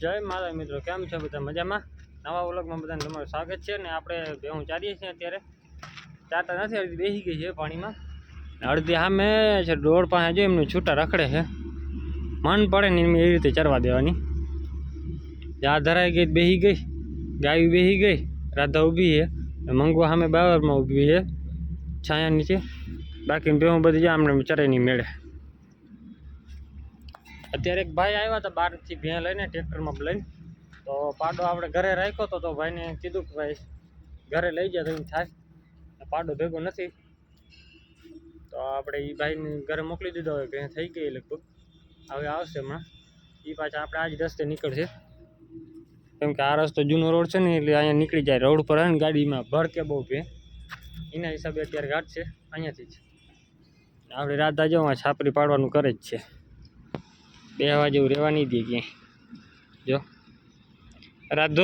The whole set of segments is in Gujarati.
જય માતા મિત્રો, કેમ છે બધા? મજામાં? નવા વ્લોગમાં બધાને તમારું સ્વાગત છે ને આપણે ભેહું ચારીએ છીએ અત્યારે. ચારતા નથી અડધી બેસી ગઈ છે પાણીમાં. અડધી સામે છે ડોળ પાસે જો એમનું છૂટા રખડે છે. મન પડે ને એમ એ રીતે ચરવા દેવાની. જ્યાં ધરાઈ ગઈ બેસી ગઈ, ગાય બેસી ગઈ, રાધા ઊભી છે. મંગવા સામે બાવરમાં ઊભી છે, છાયા નીચે. બાકી ભેહું બધી આમને ચરે નહીં મેળે. અત્યારે એક ભાઈ આવ્યા હતા બહારથી ભેં લઈને ટ્રેક્ટરમાં લઈને. તો પાડો આપણે ઘરે રાખ્યો હતો તો ભાઈને કીધું કે ભાઈ ઘરે લઈ જાય તો એમ થાય. પાડો ભેગો નથી. તો આપણે એ ભાઈને ઘરે મોકલી દીધો હવે ભેં થઈ ગઈ લગભગ. હવે આવશે હમણાં. એ પાછા આપણે આજ રસ્તે નીકળશે. કેમ કે આ રસ્તો જૂનો રોડ છે ને એટલે અહીંયા નીકળી જાય. રોડ પર આવે ને ગાડીમાં ભડકે બહુ ભે. એના હિસાબે અત્યારે ઘાટ છે. અહીંયાથી જ. આપણે રાધા જવા છાપરી પાડવાનું કરે જ છે. બે હવા જેવું રહેવા નહીં દે ક્યાંય. જો. રાધો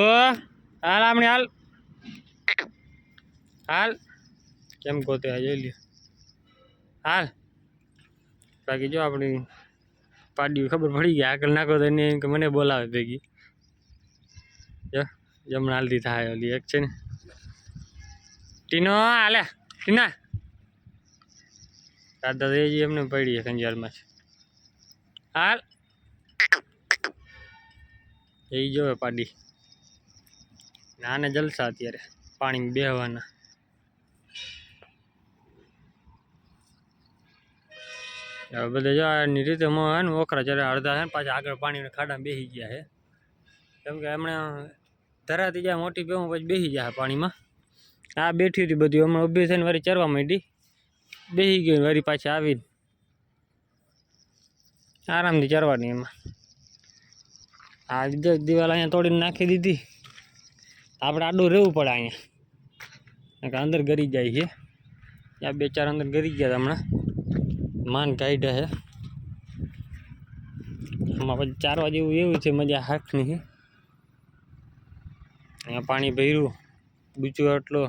હાલ આમણે હાલ. હાલ. કેમ ગોતે આ જોઈ લ્યો. હાલ. બાકી જો આપણી પાડી ખબર પડી ગઈ. આગળ નાખો તો એને કે મને બોલાવે ભેગી. જો, જમણા હાલતી થાય ઓલી એક છે ને. ટીનો, હાલે. ટીના. દાદા એમને પડી છે કંજારમાં હાલ. એ જોવે પાડી. નાને જલસા અત્યારે પાણી બેહવાના. હવે બધા જો આની રીતે હે ને ઓખરા જ્યારે અડધા છે ને પાછા આગળ પાણીના ખાડા બેસી ગયા છે કેમ કે એમણે ધરાતી જાય, મોટી બેહું પછી બેસી ગયા પાણીમાં. આ બેઠી હતી બધું, હમણાં ઊભી થઈને વારી ચરવા માંડી. બેસી ગઈ વળી પાછી આવીને. આરામથી ચરવાની એમાં. આ લીધે દિવાલ અહીંયા તોડીને નાખી દીધી. આપણે આડું રહેવું પડે અહીંયા. કારણ કે અંદર ગરી જાય છે. ત્યાં બે ચાર અંદર ગરી ગયા હતા હમણાં. માન કાઢ્યા છે. આમાં પછી ચારવા જેવું એવું છે, મજા હાથની છે અહીંયા પાણી ભર્યું. બીજું એટલો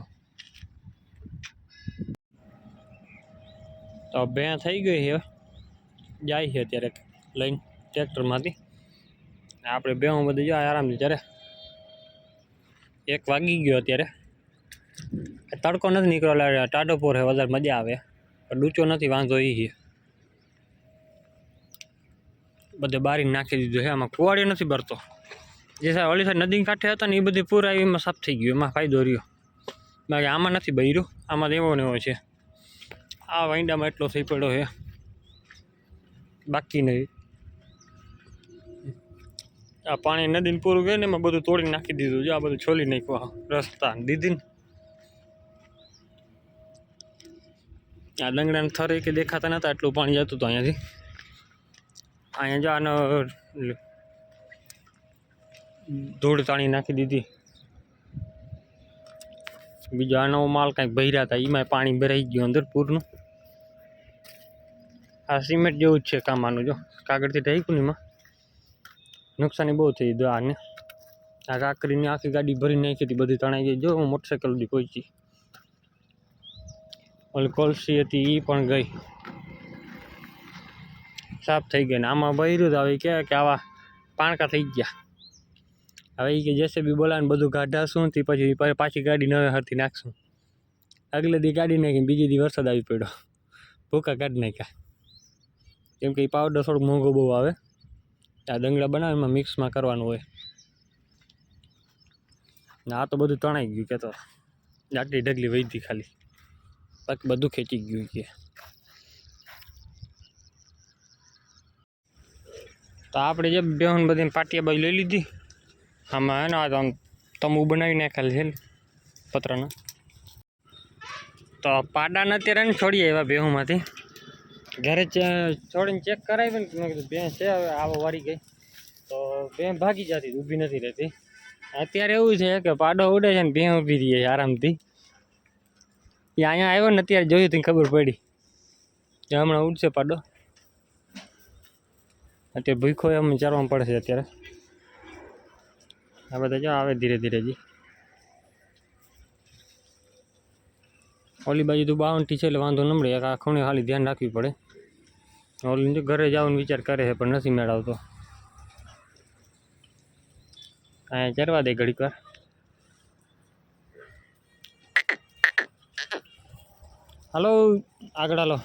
તો બે થઈ ગઈ છે. જાય છે અત્યારે લઈને ટ્રેક્ટરમાંથી. આપણે બેહું બધું જો આરામથી જ્યારે એક વાગી ગયો અત્યારે. તડકો નથી નીકળ્યો, એટલે પોર છે, વધારે મજા આવે. પણ ડૂચો નથી, વાંધો એ છે. બધે બારી નાખી દીધું છે, આમાં કુવાડિયો નથી ભરતો. જે સાહેબ ઓલી સાહેબ નદી કાંઠે હતા ને એ બધી પૂર આવી, એમાં સાફ થઈ ગયું, એમાં ફાયદો રહ્યો. બાકી આમાં નથી બૈર્યો આમાં એવો ને એવો છે. આ વાંડામાં એટલો થઈ પડ્યો છે. બાકી નહીં. આ પાણી નદીને પૂરું ગયું ને એમાં બધું તોડી નાખી દીધું. છે આ બધું છોલી નાખ્યું રસ્તા દીધી ને આ લંગડાને થરે કે દેખાતા નતા એટલું પાણી જતું હતું અહીંયાથી. અહીંયા જો આનો ધૂળ તાણી નાખી દીધી. બીજો આ નવો માલ કાંઈક ભર્યા હતા. એમાં પાણી ભરાઈ ગયું અંદર પૂરનું. આ સિમેન્ટ જેવું જ છે કામ આનું, જો. કાગળથી ઢાંક્યું ને એમાં. નુકસાની બહુ થઈ ગઈ. આને આ કાકરીની આખી ગાડી ભરી નાખી હતી, બધી તણાઈ ગઈ. જો હું મોટરસાઇકલ સુધી પહોંચી. ઓલી કોલસી હતી એ પણ ગઈ. સાફ થઈ ગઈ ને આમાં ભર્યું તો હવે કે કે આવા પાણકા થઈ ગયા. હવે એ કે જેસીબી બોલાવીને બધું કાઢાશું તે પછી પાછી ગાડી નવે હરથી નાખશું. આગલે દી ગાડી નાખીને બીજી દી વરસાદ આવી પડ્યો. ભૂકા કાઢી નાખ્યા. કેમ કે એ પાવડર થોડુંક મોંઘો બહુ આવે. આ દંગડા બનાવે એમાં મિક્સમાં કરવાનું હોય. ને આ તો બધું તણાઈ ગયું કે તો. આટલી ઢગલી વહી ખાલી. બાકી બધું ખેંચી ગયું કે તો આપણે જે બેહન બધી પાટિયા બાજુ લઈ લીધી. આમાં એના આમ તંબુ બનાવી નાખેલ છે ને પતરાના. તો પાડાને અત્યારે છોડીએ એવા બેહુમાંથી. ઘરે ચે- છોડીને ચેક કરાવી ને મેં કીધું ભેં છે, હવે આવો વાળી ગઈ. તો ભેં ભાગી જતી ઊભી નથી રહેતી. અત્યારે એવું છે કે પાડો ઉડે છે ને ભેં ઊભી રહી છે આરામથી. એ અહીંયા આવ્યો ને અત્યારે જોયું તો ખબર પડી. કે હમણાં ઉડશે પાડો. અત્યારે ભૂખો એમ ચારવામાં પડશે અત્યારે. આ બધા જો આવે ધીરે ધીરે જી. ઓલી બાજુ તો બાવનથી છે એટલે વાંધો ન મળે, એક આ ખૂણે ખાલી ધ્યાન રાખવી પડે. ઓલી જો ઘરે જવાનો વિચાર કરે છે, પણ નથી મેળવતો. અહીંયા ચરવા દે ઘડીક વાર. હાલો, આગળ હાલો.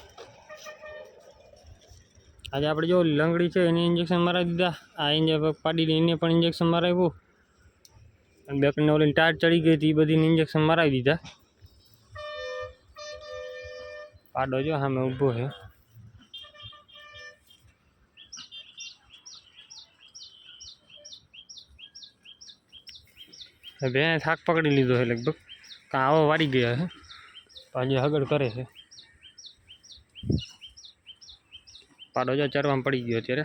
આજે આપણે જો લંગડી છે, એને ઇન્જેક્શન મરાવી દીધા. આ ઇન્જે પાડી એને પણ ઇન્જેક્શન મરાવ્યું અને બેકને ઓલી ટાર ચડી ગઈ હતી, એ બધીને ઇન્જેક્શન મરાવી દીધા. પાડો જો સામે ઊભો છે. બે થાક પકડી લીધો છે લગભગ. કાં આવો વાળી ગયા છે. તો આજે હગડ કરે છે. પાડો જો ચરવામાં પડી ગયો અત્યારે.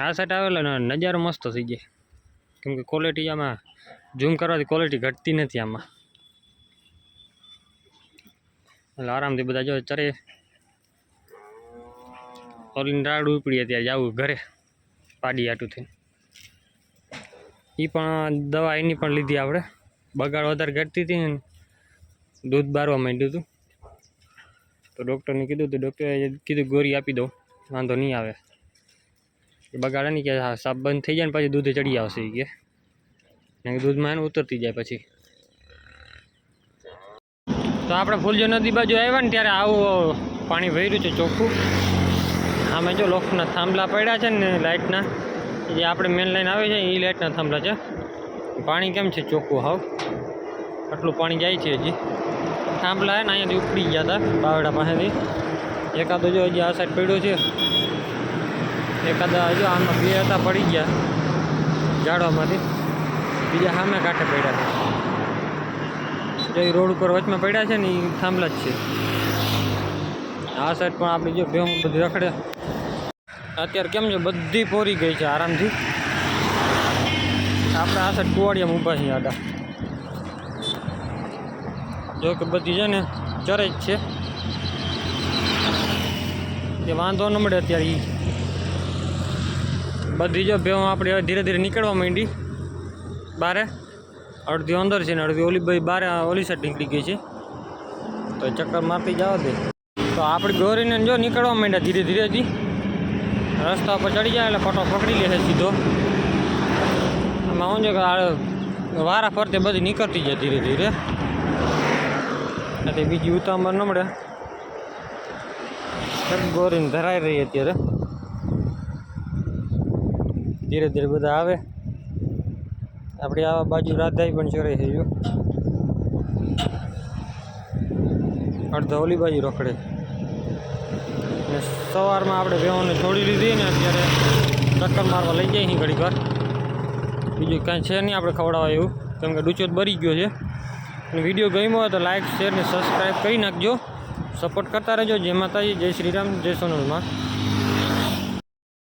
આ સાઈડ આવેલો ને નજારો મસ્ત થઈ જાય કેમ કે ક્વોલિટી આમાં ઝૂમ કરવાથી ક્વોલિટી ઘટતી નથી આમાં. એટલે આરામથી બધા જો ચરે. ઓલીને રાડ ઉપડી ત્યારે જવું ઘરે. પાડી આટું થઈને. એ પણ દવા એની પણ લીધી આપણે. બગાડ વધારે ઘટતી હતી ને દૂધ બારવા માંડ્યું હતું. તો ડૉક્ટરને કીધું તો ડૉક્ટરે કીધું ગોરી આપી દો વાંધો નહીં આવે. બગાડે નહીં કે હા સાપ બંધ થઈ જાય ને પછી દૂધ ચડી આવશે એ કે. દૂધમાં એને ઉતરતી જાય પછી. તો આપણે ફૂલજો નદી બાજુ આવ્યા ને ત્યારે આવું પાણી વહેર્યું છે ચોખ્ખું. આમે જો લોખના થાંભલા પડ્યા છે ને લાઇટના જે આપણે મેન લાઈન આવે છે એ લાઇટના થાંભલા છે. પાણી કેમ છે ચોખ્ખું? હાવ. આટલું પાણી જાય છે હજી. થાંભલા હે ને, અહીંયાથી ઉપડી ગયા હતા, બાવડા પાસેથી. એકાદો જો હજી આ સાઈડ પડ્યો છે. એકાદા હજુ આમાં બે હતા, પડી ગયા ઝાડવામાંથી. બીજા સામે કાંઠે પડ્યા છે. જે રોડ ઉપર વચમાં પડ્યા છે ને એ થાંભલા જ છે. આ સાઈડ પણ આપણી જો ભેહું બધું રખડે. અત્યારે કેમ છે? બધી પોરી ગઈ છે આરામથી. આપણે આ સાઈડ કુવાડિયામાં ઊભા છીએ આડા. જો કે બધી છે ને ચરે જ છે. એ વાંધો ન મળે અત્યારે ઈ. બધી જો ભેહું આપણે હવે ધીરે ધીરે નીકળવા માંડી. બારે? અડધી અંદર છે ને અડધી ઓલી ભાઈ બારે ઓલી સાઈડ નીકળી ગઈ છે. તો ચક્કર મારતી જવા દે. તો આપણે ગોરીને જો નીકળવા માંડ્યા ધીરે ધીરે રસ્તા પર ચડી જાય એટલે ફોટો પકડી લે સીધો. એમાં હું કે વારા ફરતે બધી નીકળતી જાય ધીરે ધીરે. એટલે બીજી ઉતાંબર ન મળે. ગોરીને ધરાઈ રહી અત્યારે. ધીરે ધીરે બધા આવે. આપણી આવા બાજુ રાધાઈ પણ ચોરાઈ થઈ ગયું અડધા ઓલી બાજુ રખડે ને સવારમાં આપણે વેહોને છોડી લીધી ને અત્યારે ચક્કર મારવા લઈ જઈએ ઘડીક વાર. બીજું કાંઈ છે નહીં આપણે ખવડાવવા એવું, કેમ કે ડૂચો બરી ગયો છે. અને વીડિયો ગમ્યો હોય તો લાઇક શેર ને સબસ્ક્રાઈબ કરી નાખજો. સપોર્ટ કરતા રહેજો. જય માતાજી, જય શ્રી રામ, જય સોનલમાં